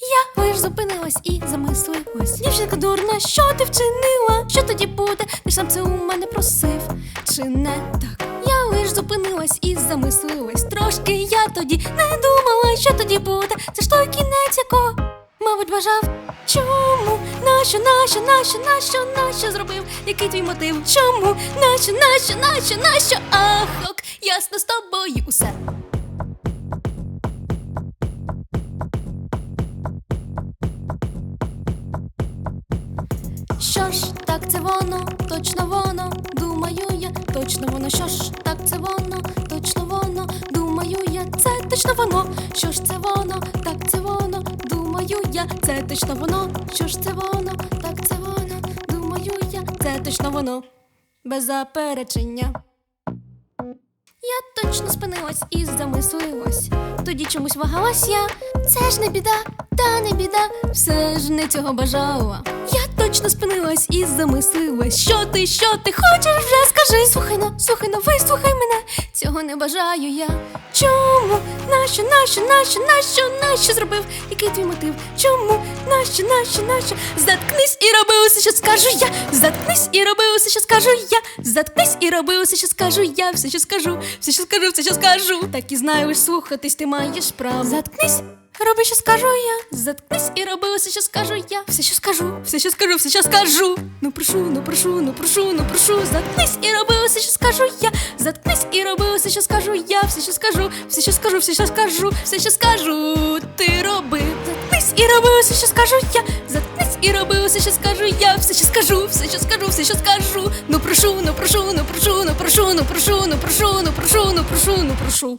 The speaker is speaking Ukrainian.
Я лиш зупинилась і замислилась. Дівчинка дурна, що ти вчинила? Що тоді буде? Ти сам це у мене просив, чи не так? Я лиш зупинилась і замислилась. Трошки я тоді не думала, що тоді буде. Це ж той кінець, якого, мабуть, бажав. Чому? Нащо, нащо, нащо, нащо, нащо зробив? Який твій мотив? Чому? Нащо, нащо, нащо, нащо? Ах, ок, ясно з тобою усе. Що ж, так це воно, точно воно, думаю я, точно воно, що ж, так це воно, точно воно, думаю я, це точно воно, що ж це воно, так це воно, думаю я, це точно воно, що ж це воно, так це воно, думаю я, це точно воно, без заперечення. Я точно спинилась і замислилась. Тоді чомусь вагалась я. Це ж не біда, та не біда, все ж не цього бажала. Я точно спинилась і замислилась. Що ти, що ти хочеш вже скажи? Слухай но, слухай но, вислухай мене. Цього не бажаю я. Чому? Нащо, нащо, нащо, нащо, нащо зробив? Який твій мотив? Чому? Нащо, нащо, нащо? Заткнись і роби усе, що скажу я. Заткнись і роби усе, що скажу я. Заткнись і роби усе, що скажу я. Все, що скажу, все, що скажу, все, що скажу. Так і знаєш, слухатись ти маєш право. Заткнись. Роби, що скажу я. Заткнись і роби усе, що скажу я. Все, що скажу, все, що скажу, все, що скажу. Ну прошу, ну прошу, ну прошу, ну прошу. Заткнись і роби усе, що скажу я. Заткнись і роби усе, що скажу я. Все, що скажу, все, що скажу, все, що скажу, все, що скажу, ти роби. Заткнись і роби усе, що скажу я. Заткнись і роби усе, що скажу я. Все, що скажу, все, що скажу, все, що скажу. Ну прошу, ну прошу, ну прошу, ну прошу, ну прошу, ну прошу, ну прошу, ну прошу, ну прошу.